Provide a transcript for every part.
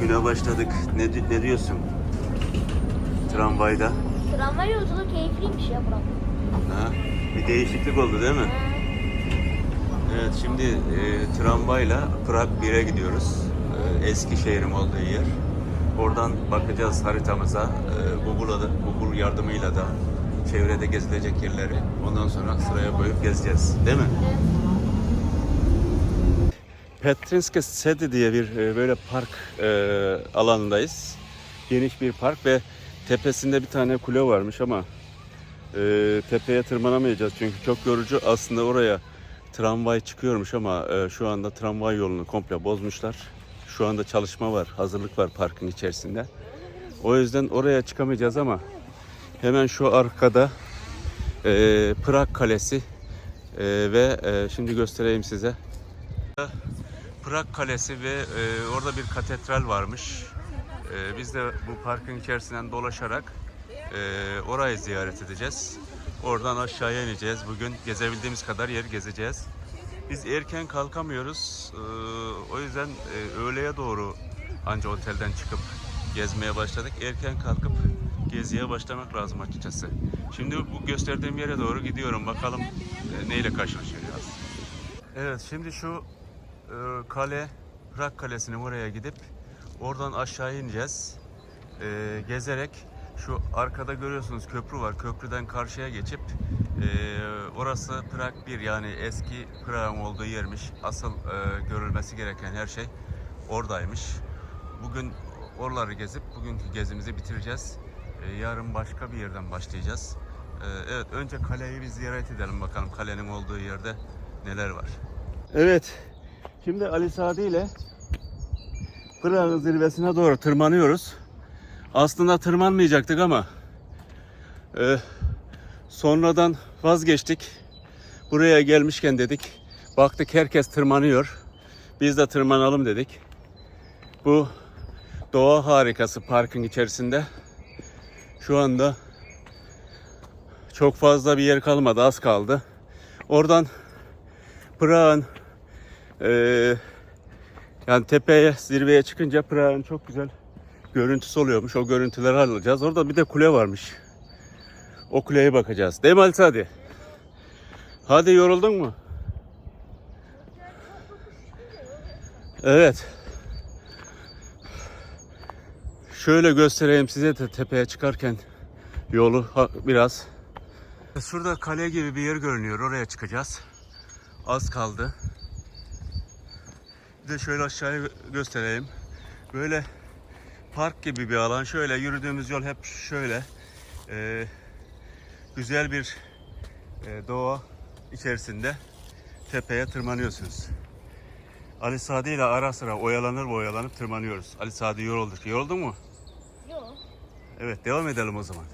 güne başladık. Ne, ne diyorsun? Tramvayda. Tramvay yolculuğu keyifliymiş ya buram. Ha? Bir değişiklik oldu değil mi? Evet şimdi e, tramvayla Prag 1'e gidiyoruz. E, eski şehrim olduğu yer. Oradan bakacağız haritamıza. E, Google'a da, Google yardımıyla da çevrede gezilecek yerleri. Ondan sonra sıraya koyup gezeceğiz. Değil mi? Petrinske Sedi diye bir e, böyle park e, alanındayız. Geniş bir park ve tepesinde bir tane kule varmış ama e, tepeye tırmanamayacağız çünkü çok yorucu. Aslında oraya tramvay çıkıyormuş ama e, şu anda tramvay yolunu komple bozmuşlar. Şu anda çalışma var, hazırlık var parkın içerisinde. O yüzden oraya çıkamayacağız ama hemen şu arkada e, Prag Kalesi e, ve e, şimdi göstereyim size. Prag Kalesi ve e, orada bir katedral varmış. E, biz de bu parkın içerisinden dolaşarak e, orayı ziyaret edeceğiz. Oradan aşağıya ineceğiz. Bugün gezebildiğimiz kadar yer gezeceğiz. Biz erken kalkamıyoruz. E, o yüzden e, öğleye doğru anca otelden çıkıp gezmeye başladık. Erken kalkıp geziye başlamak lazım açıkçası. Şimdi bu gösterdiğim yere doğru gidiyorum. Bakalım e, neyle karşılaşacağız. Evet şimdi şu e, kale, Prag Kalesi'nin oraya gidip oradan aşağı ineceğiz. E, gezerek şu arkada görüyorsunuz köprü var. Köprüden karşıya geçip e, orası Prag 1 yani eski Prag'ın olduğu yermiş. Asıl e, görülmesi gereken her şey oradaymış. Bugün oraları gezip bugünkü gezimizi bitireceğiz. E, yarın başka bir yerden başlayacağız. E, evet önce kaleyi bir ziyaret edelim bakalım kalenin olduğu yerde neler var. Evet. Şimdi Ali Sadi ile Prag'ın zirvesine doğru tırmanıyoruz. Aslında tırmanmayacaktık ama e, sonradan vazgeçtik. Buraya gelmişken dedik. Baktık herkes tırmanıyor. Biz de tırmanalım dedik. Bu doğa harikası parkın içerisinde. Şu anda çok fazla bir yer kalmadı. Az kaldı. Oradan Prag'ın eee, yani tepeye zirveye çıkınca Prag'ın çok güzel görüntüsü oluyormuş. O görüntüleri alacağız. Orada bir de kule varmış. O kuleye bakacağız. Değil mi Ali Sadi? Hadi yoruldun mu? Evet. Şöyle göstereyim size de tepeye çıkarken yolu biraz. Şurada kale gibi bir yer görünüyor. Oraya çıkacağız. Az kaldı. Bir de şöyle aşağıya gö- göstereyim. Böyle park gibi bir alan. Şöyle yürüdüğümüz yol hep şöyle. Ee, güzel bir e, doğa içerisinde tepeye tırmanıyorsunuz. Ali Sadi ile ara sıra oyalanır oyalanıp tırmanıyoruz. Ali Sadi yorulduk. Yoruldun mu? Yok. Evet devam edelim o zaman.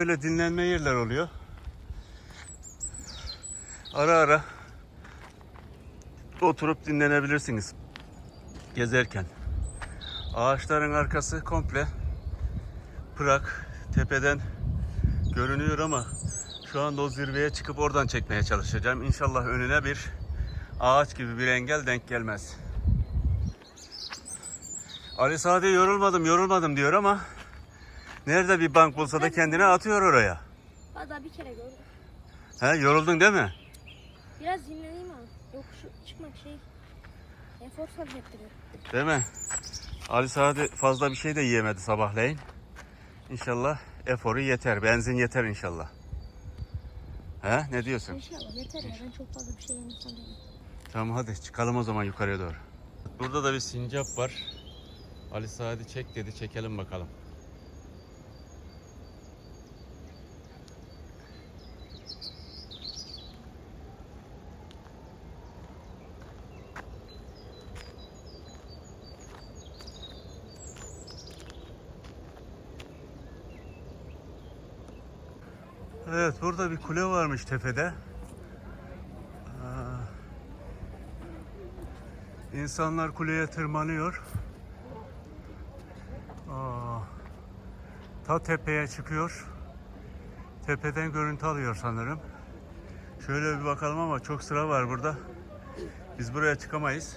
Böyle dinlenme yerler oluyor. Ara ara oturup dinlenebilirsiniz gezerken. Ağaçların arkası komple Prag tepeden görünüyor ama şu anda o zirveye çıkıp oradan çekmeye çalışacağım. İnşallah önüne bir ağaç gibi bir engel denk gelmez. Ali Sadi yorulmadım yorulmadım diyor ama nerede bir bank bulsa da kendini atıyor oraya. Valla bir kere gördüm. He yoruldun değil mi? Biraz dinleneyim ama. Yokuş çıkmak şey. Efor sarf ettiriyor. Değil mi? Ali Sadi fazla bir şey de yiyemedi sabahleyin. İnşallah eforu yeter. Benzin yeter inşallah. He ne diyorsun? İnşallah yeter ya. Ben çok fazla bir şey yemişsem değilim. Tamam hadi çıkalım o zaman yukarıya doğru. Burada da bir sincap var. Ali Sadi çek dedi çekelim bakalım. Evet burada bir kule varmış tepede. Aa, İnsanlar kuleye tırmanıyor. Aa, ta tepeye çıkıyor. Tepeden görüntü alıyor sanırım. Şöyle bir bakalım ama çok sıra var burada. Biz buraya çıkamayız.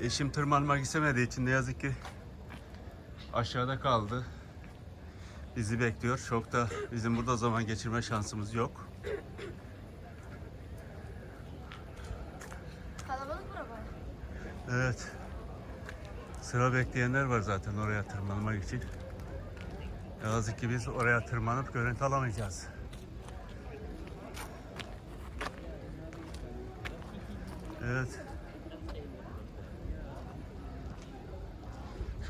Eşim tırmanmak istemediği için ne yazık ki aşağıda kaldı. Bizi bekliyor. Çok da bizim burada zaman geçirme şansımız yok. Kalabalık mı ama? Evet. Sıra bekleyenler var zaten oraya tırmanmak için. Yazık ki biz oraya tırmanıp görüntü alamayacağız. Evet.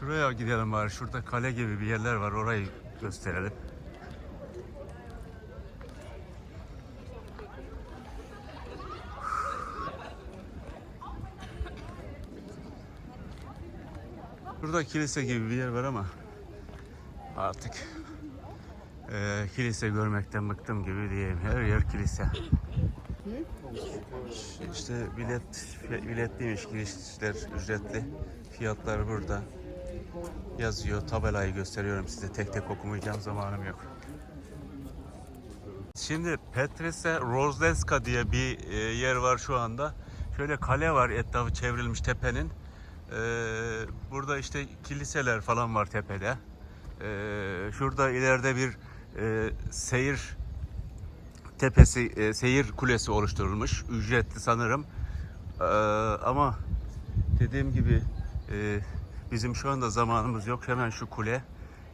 Şuraya gidelim bari. Şurada kale gibi bir yerler var. Orayı gösterelim. Burada kilise gibi bir yer var ama artık eee, kilise görmekten bıktım gibi diyeyim. Her yer kilise. İşte bilet biletliymiş girişler ücretli. Fiyatlar burada yazıyor. Tabelayı gösteriyorum size. Tek tek okumayacağım zamanım yok. Şimdi Petrese Rozleska diye bir e, yer var şu anda. Şöyle kale var etrafı çevrilmiş tepenin. Ee, burada işte kiliseler falan var tepede. Ee, şurada ileride bir e, seyir tepesi, e, seyir kulesi oluşturulmuş. Ücretli sanırım. Ama dediğim gibi e, bizim şu anda zamanımız yok. Hemen şu kule.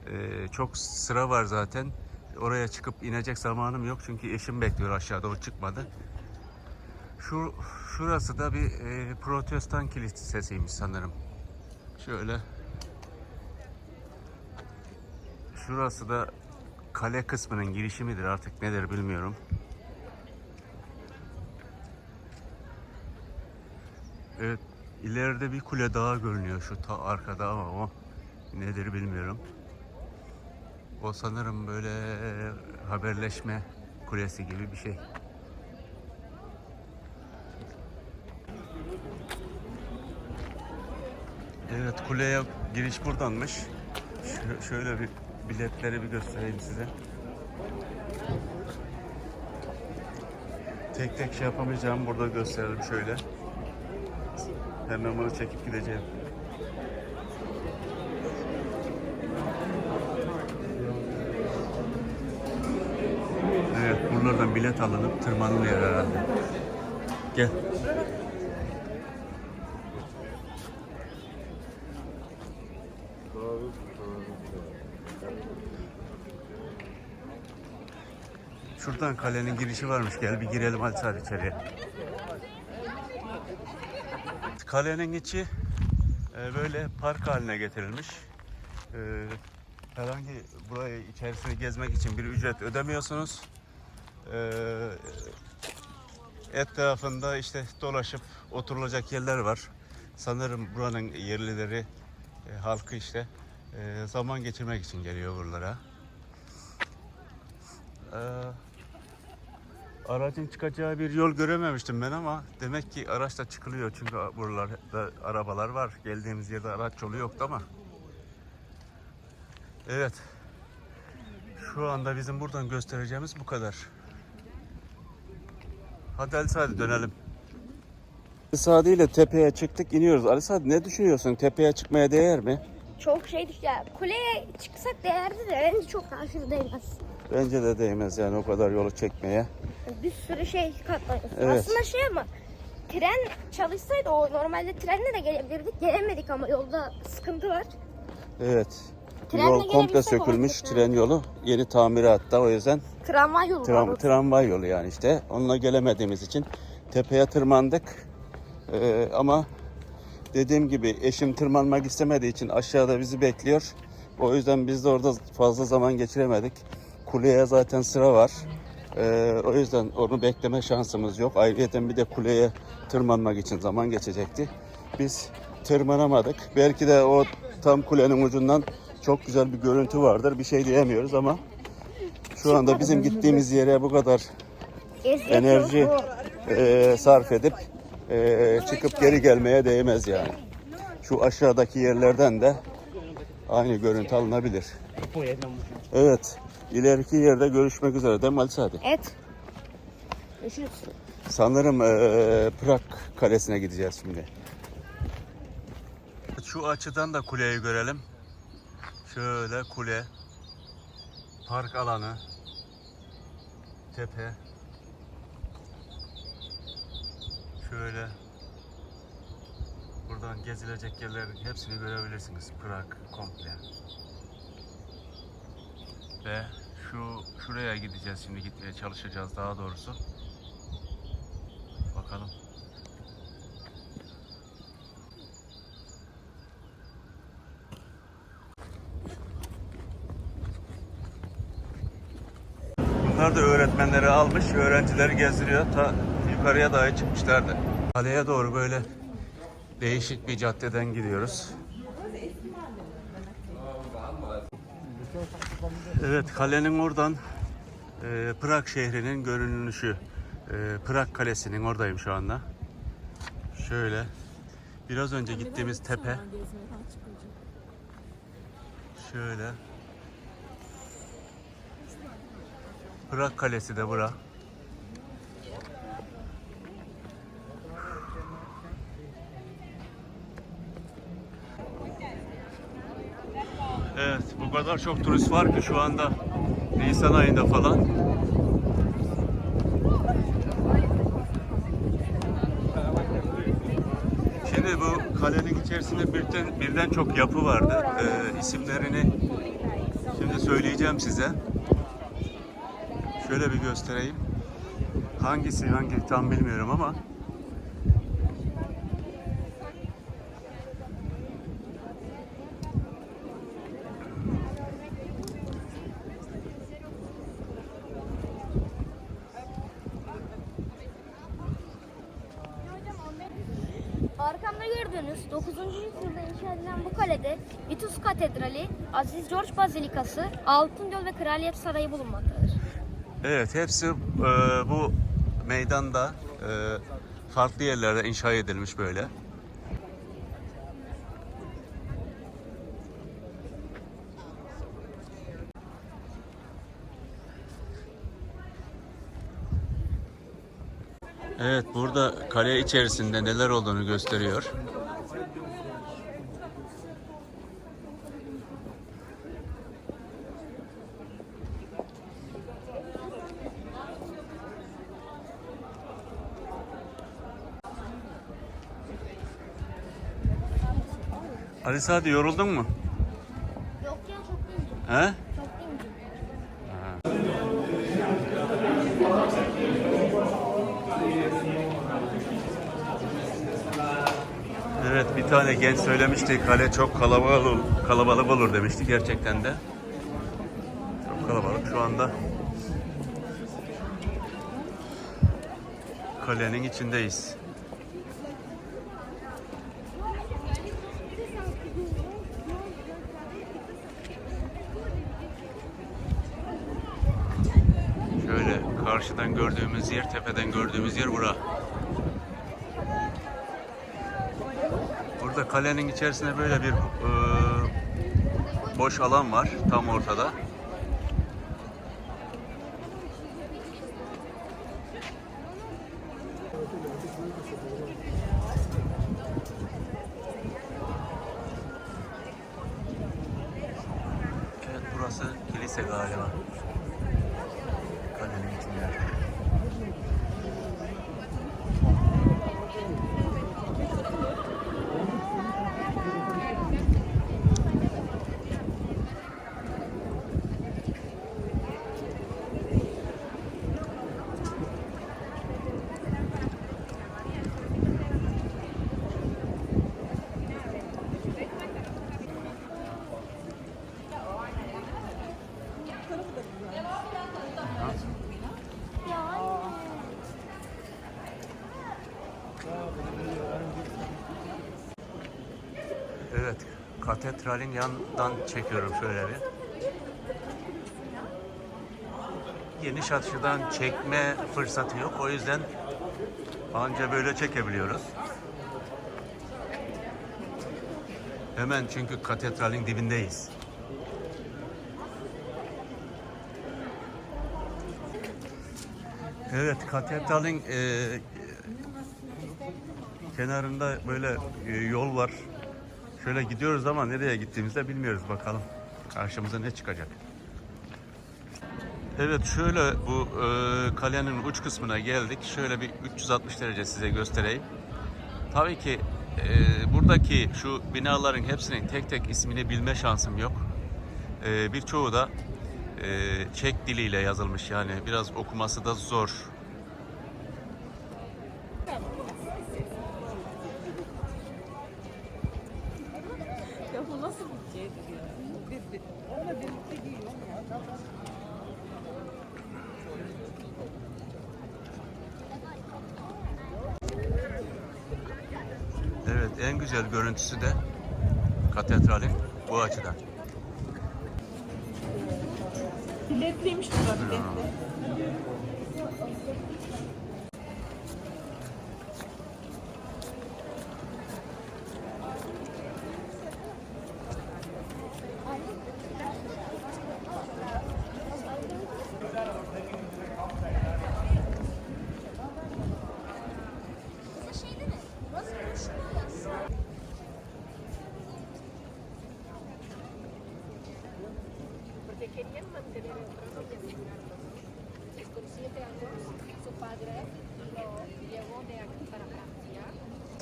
E, çok sıra var zaten. Oraya çıkıp inecek zamanım yok çünkü eşim bekliyor aşağıda o çıkmadı. Şu şurası da bir e, protestan kilisesiymiş sanırım. Şöyle. Şurası da kale kısmının girişi midir artık nedir bilmiyorum. Evet, ileride bir kule daha görünüyor şu ta arkada ama o nedir bilmiyorum. O sanırım böyle haberleşme kulesi gibi bir şey. Evet kuleye giriş buradanmış. Ş- şöyle bir biletleri bir göstereyim size. Tek tek şey yapamayacağım burada gösterelim şöyle. Hemen bunu çekip gideceğim. Evet buralardan bilet alınıp tırmanılıyor herhalde. Gel. Şuradan kalenin girişi varmış. Gel bir girelim hadi hadi içeriye. Kalenin içi e, böyle park haline getirilmiş. E, herhangi burayı içerisini gezmek için bir ücret ödemiyorsunuz. E, etrafında işte dolaşıp oturulacak yerler var. Sanırım buranın yerlileri, e, halkı işte e, zaman geçirmek için geliyor buralara. Ee, aracın çıkacağı bir yol görememiştim ben ama demek ki araçla çıkılıyor çünkü buralarda arabalar var. Geldiğimiz yerde araç yolu yoktu ama. Evet. Şu anda bizim buradan göstereceğimiz bu kadar. Hadi Ali Sadi dönelim. Ali Sadi ile tepeye çıktık iniyoruz. Ali Sadi ne düşünüyorsun? Tepeye çıkmaya değer mi? Çok şeydik ya. Kuleye çıksak değerdi de bence çok aşırı değmez. Bence de değmez yani o kadar yolu çekmeye. Bir sürü şey katlanıyorsun. Evet. Aslında şey ama tren çalışsaydı o normalde trenle de gelebilirdik. Gelemedik ama yolda sıkıntı var. Evet. Trenle Yol komple sökülmüş tren yolu. Yeni tamiratta o yüzden Tramvay yolu tram, var. tramvay yolu yani işte. Onunla gelemediğimiz için tepeye tırmandık. Ee, ama dediğim gibi eşim tırmanmak istemediği için aşağıda bizi bekliyor. O yüzden biz de orada fazla zaman geçiremedik. Kuleye zaten sıra var. Ee, o yüzden onu bekleme şansımız yok. Ayrıca bir de kuleye tırmanmak için zaman geçecekti. Biz tırmanamadık. Belki de o tam kulenin ucundan çok güzel bir görüntü vardır. Bir şey diyemiyoruz ama şu anda bizim gittiğimiz yere bu kadar enerji e, sarf edip e, çıkıp geri gelmeye değmez yani. Şu aşağıdaki yerlerden de aynı görüntü alınabilir. Evet. İleriki yerde görüşmek üzere değil mi Ali Sadi? Evet. Görüşürüz. Sanırım eee Prag Kalesi'ne gideceğiz şimdi. Şu açıdan da kuleyi görelim. Şöyle kule, park alanı, tepe. Şöyle buradan gezilecek yerlerin hepsini görebilirsiniz. Prag komple. Ve şu şuraya gideceğiz şimdi gitmeye çalışacağız daha doğrusu. Bakalım. Bunlar da öğretmenleri almış, öğrencileri gezdiriyor. Ta yukarıya dahi çıkmışlardı. Kaleye doğru böyle değişik bir caddeden gidiyoruz. Evet, kalenin oradan e, Prag şehrinin görünüşü. E, Prag Kalesi'nin oradayım şu anda. Şöyle. Biraz önce gittiğimiz tepe. Şöyle. Prag Kalesi de bura. Bu kadar çok turist var ki şu anda Nisan ayında falan. Şimdi bu kalenin içerisinde birden, birden çok yapı vardı. Ee, isimlerini şimdi söyleyeceğim size. Şöyle bir göstereyim. Hangisi hangi tam bilmiyorum ama Aziz George Bazilikası, Altın Göl ve Kraliyet Sarayı bulunmaktadır. Evet, hepsi e, bu meydanda e, farklı yerlerde inşa edilmiş böyle. Evet, burada kale içerisinde neler olduğunu gösteriyor. Ali Sadi yoruldun mu? Yok ya çok değil. He? Çok. Evet bir tane genç söylemişti kale çok kalabalık olur, kalabalık olur demişti gerçekten de. Çok kalabalık şu anda. Kalenin içindeyiz. Şöyle karşıdan gördüğümüz yer, tepeden gördüğümüz yer bura. Burada kalenin içerisinde böyle bir e, boş alan var tam ortada. Evet burası kilise galiba. Kalenin içinde. Evet, katedralin yanından çekiyorum şöyle bir. Geniş açıdan çekme fırsatı yok. O yüzden anca böyle çekebiliyoruz. Hemen çünkü katedralin dibindeyiz. Evet, katedralin e, kenarında böyle e, yol var. Şöyle gidiyoruz ama nereye gittiğimizi de bilmiyoruz bakalım. Karşımıza ne çıkacak. Evet şöyle bu e, kalenin uç kısmına geldik. Şöyle bir 360 derece size göstereyim. Tabii ki e, buradaki şu binaların hepsinin tek tek ismini bilme şansım yok. E, birçoğu da e, Çek diliyle yazılmış yani biraz okuması da zor. Ya bu nasıl bir şeydir ya? Bir, bir, onunla birlikte giyiyor ya. Evet en güzel görüntüsü de katedralin bu açıdan.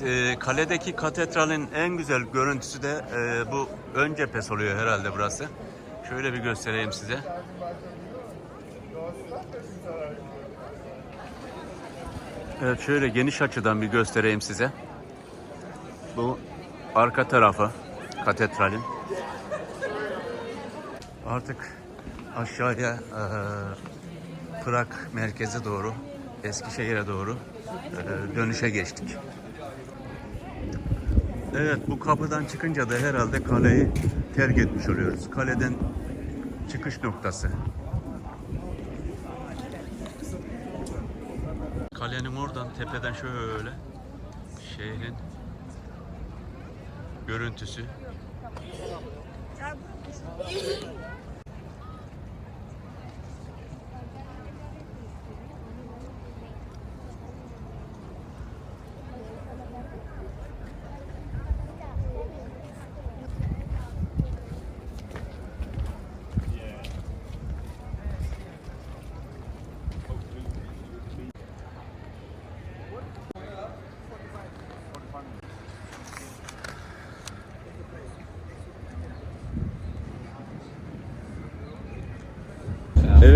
E, kaledeki katedralin en güzel görüntüsü de e, bu ön cephesi oluyor herhalde burası. Şöyle bir göstereyim size. Evet şöyle geniş açıdan bir göstereyim size. Bu arka tarafı katedralin. Artık aşağıya e, Prag merkeze doğru, Eskişehir'e doğru e, dönüşe geçtik. Evet bu kapıdan çıkınca da herhalde kaleyi terk etmiş oluyoruz. Kaleden çıkış noktası. Kalenin oradan tepeden şöyle şehrin görüntüsü.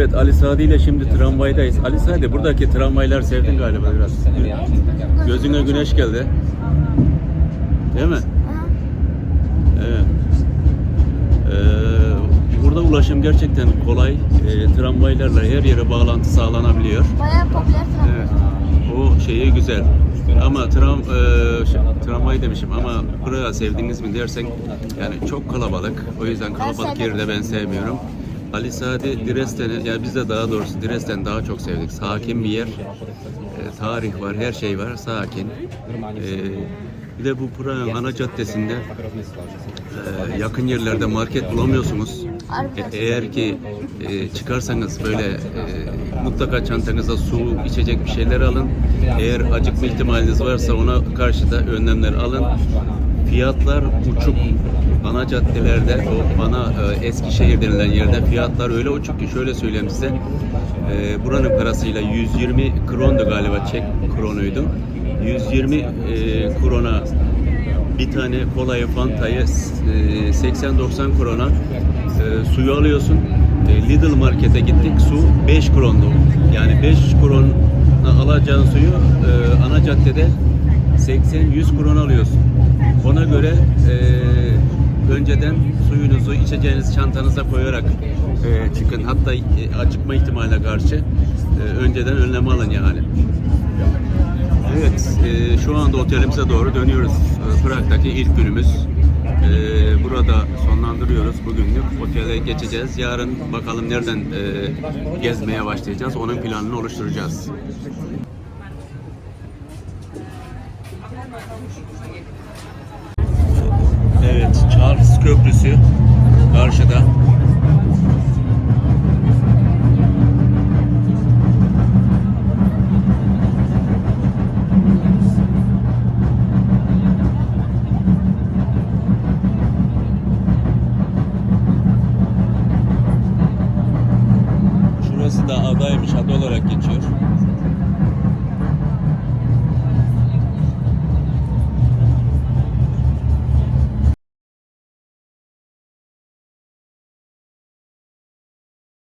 Evet Ali Sadi ile şimdi tramvaydayız. Ali Sadi buradaki tramvaylar sevdin galiba biraz. Gözüne güneş geldi. Değil mi? Evet. Ee, burada ulaşım gerçekten kolay. Ee, tramvaylarla her yere bağlantı sağlanabiliyor. Bayağı popüler tramvay. Evet. O şeyi güzel. Ama tram e, tramvay demişim ama buraya sevdiniz mi dersen yani çok kalabalık. O yüzden kalabalık yeri de ben sevmiyorum. Ali Sadi Dresden'i ya biz de daha doğrusu Dresden daha çok sevdik. Sakin bir yer. E, tarih var, her şey var. Sakin. E, bir de bu Prag'ın ana caddesinde e, yakın yerlerde market bulamıyorsunuz. E- eğer ki e, çıkarsanız böyle e, mutlaka çantanıza su, içecek bir şeyler alın. Eğer acıkma ihtimaliniz varsa ona karşı da önlemler alın. Fiyatlar uçuk. Ana caddelerde, o ana e, Eskişehir denilen yerde fiyatlar öyle uçuk ki şöyle söyleyeyim size. E, buranın parasıyla 120 krondu galiba, Çek kronuydu. 120 e, krona bir tane kolayı, fantayı e, 80-90 krona e, suyu alıyorsun. E, Lidl markete gittik. Su 5 krondu. Yani 5 kron alacağın suyu e, ana caddede 80-100 kron alıyorsun. Ona göre e, önceden suyunuzu içeceğiniz çantanıza koyarak e, çıkın. Hatta e, acıkma ihtimaline karşı e, önceden önlem alın yani. Evet, e, şu anda otelimize doğru dönüyoruz. Prag'daki ilk günümüz. E, burada sonlandırıyoruz bugünlük. Otele geçeceğiz. Yarın bakalım nereden e, gezmeye başlayacağız. Onun planını oluşturacağız. Evet, Charles Köprüsü karşıda.